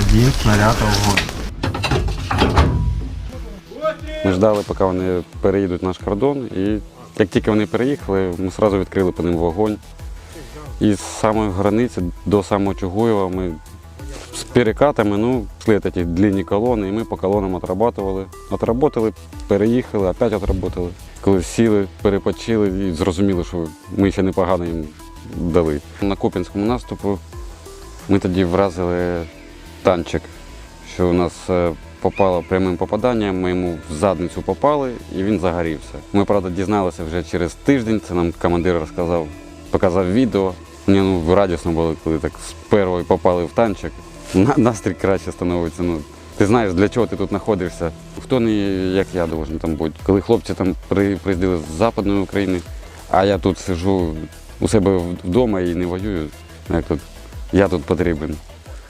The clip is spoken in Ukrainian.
Один снаряд огонь. Ми ждали, поки вони переїдуть наш кордон, і як тільки вони переїхали, ми одразу відкрили по ним вогонь. І з самої границі до самого Чугуєва ми з перекатами, ну, шли ті длинні колони, і ми по колонам отрабатували. Отработали, переїхали, опять отработали. Коли сіли, перепочили і зрозуміли, що ми ще непогано їм дали. На Куп'янському наступу ми тоді вразили танчик, що у нас е, попало прямим попаданням, ми йому в задницю попали і він загорівся. Ми, правда, дізналися вже через тиждень, це нам командир розказав, показав відео. Мені ну, радісно було, коли так з першої попали в танчик. Настрій краще становиться. Ну, ти знаєш, для чого ти тут знаходишся. Хто не як я должен там бути. Коли хлопці там при, приїздили з Западної України, а я тут сижу у себе вдома і не воюю. Як тут, я тут потрібен.